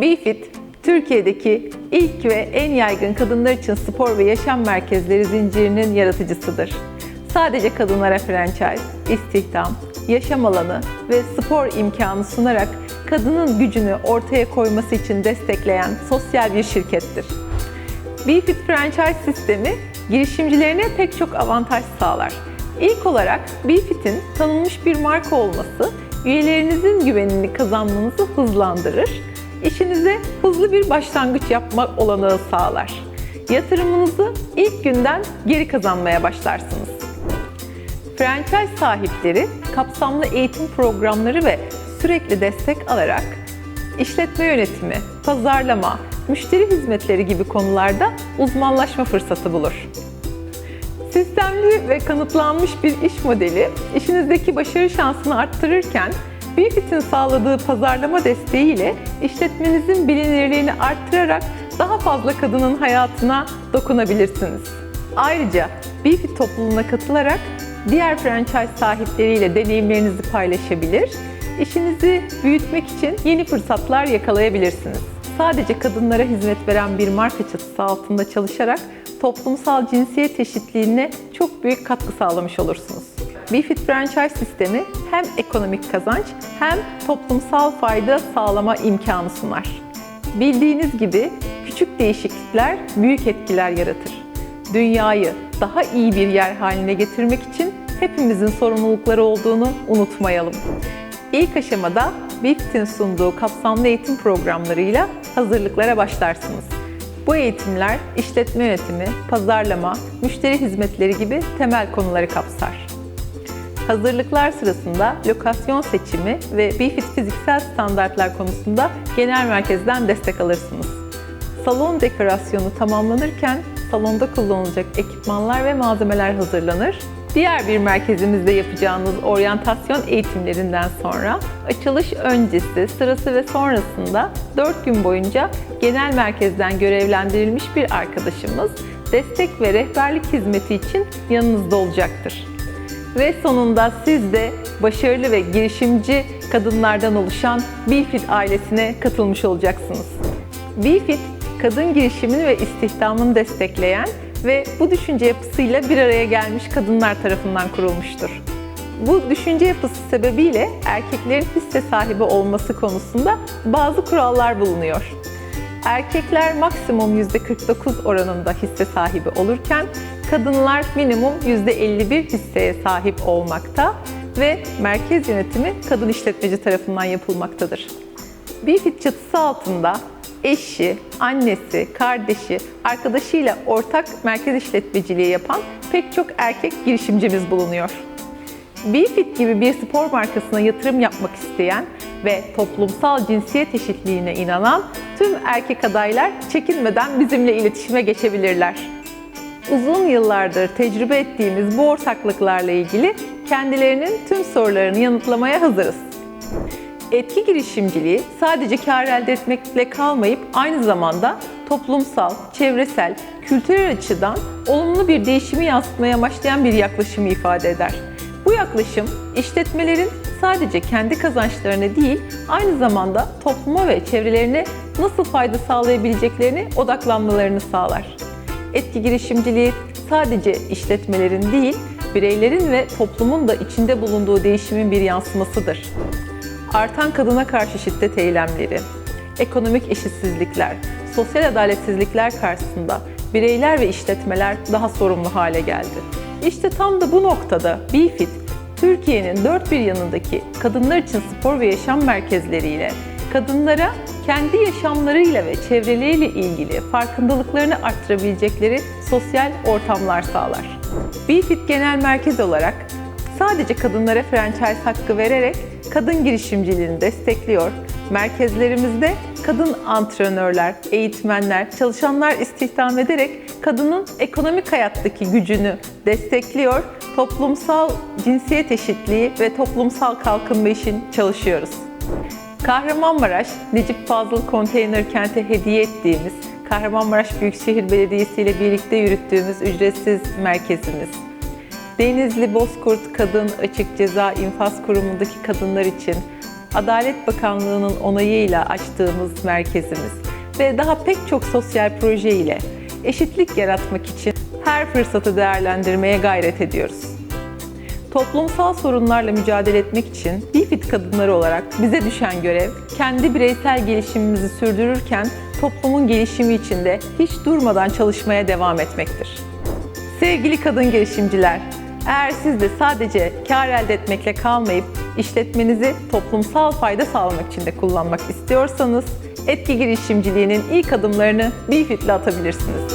BeFit, Türkiye'deki ilk ve en yaygın kadınlar için spor ve yaşam merkezleri zincirinin yaratıcısıdır. Sadece kadınlara franchise, istihdam, yaşam alanı ve spor imkanı sunarak kadının gücünü ortaya koyması için destekleyen sosyal bir şirkettir. BeFit franchise sistemi girişimcilerine pek çok avantaj sağlar. İlk olarak BeFit'in tanınmış bir marka olması üyelerinizin güvenini kazanmanızı hızlandırır. İşinize hızlı bir başlangıç yapma olanağı sağlar. Yatırımınızı ilk günden geri kazanmaya başlarsınız. Franchise sahipleri kapsamlı eğitim programları ve sürekli destek alarak işletme yönetimi, pazarlama, müşteri hizmetleri gibi konularda uzmanlaşma fırsatı bulur. Sistemli ve kanıtlanmış bir iş modeli işinizdeki başarı şansını arttırırken BeFit'in sağladığı pazarlama desteğiyle işletmenizin bilinirliğini arttırarak daha fazla kadının hayatına dokunabilirsiniz. Ayrıca BeFit topluluğuna katılarak diğer franchise sahipleriyle deneyimlerinizi paylaşabilir, işinizi büyütmek için yeni fırsatlar yakalayabilirsiniz. Sadece kadınlara hizmet veren bir marka çatısı altında çalışarak toplumsal cinsiyet eşitliğine çok büyük katkı sağlamış olursunuz. BeFit franchise sistemi hem ekonomik kazanç hem toplumsal fayda sağlama imkanı sunar. Bildiğiniz gibi küçük değişiklikler büyük etkiler yaratır. Dünyayı daha iyi bir yer haline getirmek için hepimizin sorumlulukları olduğunu unutmayalım. İlk aşamada BIFT'in sunduğu kapsamlı eğitim programlarıyla hazırlıklara başlarsınız. Bu eğitimler işletme yönetimi, pazarlama, müşteri hizmetleri gibi temel konuları kapsar. Hazırlıklar sırasında lokasyon seçimi ve BIFIT fiziksel standartlar konusunda genel merkezden destek alırsınız. Salon dekorasyonu tamamlanırken salonda kullanılacak ekipmanlar ve malzemeler hazırlanır. Diğer bir merkezimizde yapacağınız oryantasyon eğitimlerinden sonra açılış öncesi, sırası ve sonrasında 4 gün boyunca genel merkezden görevlendirilmiş bir arkadaşımız destek ve rehberlik hizmeti için yanınızda olacaktır. Ve sonunda siz de başarılı ve girişimci kadınlardan oluşan BeFit ailesine katılmış olacaksınız. BeFit, kadın girişimini ve istihdamını destekleyen ve bu düşünce yapısıyla bir araya gelmiş kadınlar tarafından kurulmuştur. Bu düşünce yapısı sebebiyle erkeklerin hisse sahibi olması konusunda bazı kurallar bulunuyor. Erkekler maksimum %49 oranında hisse sahibi olurken kadınlar minimum %51 hisseye sahip olmakta ve merkez yönetimi kadın işletmeci tarafından yapılmaktadır. BeFit çatısı altında eşi, annesi, kardeşi, arkadaşıyla ortak merkez işletmeciliği yapan pek çok erkek girişimcimiz bulunuyor. BeFit gibi bir spor markasına yatırım yapmak isteyen ve toplumsal cinsiyet eşitliğine inanan tüm erkek adaylar çekinmeden bizimle iletişime geçebilirler. Uzun yıllardır tecrübe ettiğimiz bu ortaklıklarla ilgili kendilerinin tüm sorularını yanıtlamaya hazırız. Etki girişimciliği sadece kar elde etmekle kalmayıp aynı zamanda toplumsal, çevresel, kültürel açıdan olumlu bir değişimi yansıtmaya başlayan bir yaklaşımı ifade eder. Bu yaklaşım işletmelerin sadece kendi kazançlarına değil, aynı zamanda topluma ve çevrelerine nasıl fayda sağlayabileceklerini odaklanmalarını sağlar. Etki girişimciliği sadece işletmelerin değil, bireylerin ve toplumun da içinde bulunduğu değişimin bir yansımasıdır. Artan kadına karşı şiddet eylemleri, ekonomik eşitsizlikler, sosyal adaletsizlikler karşısında bireyler ve işletmeler daha sorumlu hale geldi. İşte tam da bu noktada BeFit, Türkiye'nin dört bir yanındaki kadınlar için spor ve yaşam merkezleriyle kadınlara kendi yaşamlarıyla ve çevreleriyle ilgili farkındalıklarını arttırabilecekleri sosyal ortamlar sağlar. BeFit Genel Merkez olarak sadece kadınlara franchise hakkı vererek kadın girişimciliğini destekliyor. Merkezlerimizde kadın antrenörler, eğitmenler, çalışanlar istihdam ederek kadının ekonomik hayattaki gücünü destekliyor. Toplumsal cinsiyet eşitliği ve toplumsal kalkınma için çalışıyoruz. Kahramanmaraş, Necip Fazıl Konteyner Kent'e hediye ettiğimiz Kahramanmaraş Büyükşehir Belediyesi ile birlikte yürüttüğümüz ücretsiz merkezimiz. Denizli Bozkurt Kadın Açık Ceza İnfaz Kurumu'ndaki kadınlar için Adalet Bakanlığı'nın onayıyla açtığımız merkezimiz ve daha pek çok sosyal proje ile eşitlik yaratmak için her fırsatı değerlendirmeye gayret ediyoruz. Toplumsal sorunlarla mücadele etmek için BİFİT kadınları olarak bize düşen görev, kendi bireysel gelişimimizi sürdürürken toplumun gelişimi için de hiç durmadan çalışmaya devam etmektir. Sevgili kadın girişimciler, eğer siz de sadece kar elde etmekle kalmayıp işletmenizi toplumsal fayda sağlamak için de kullanmak istiyorsanız etki girişimciliğinin ilk adımlarını BİFİT ile atabilirsiniz.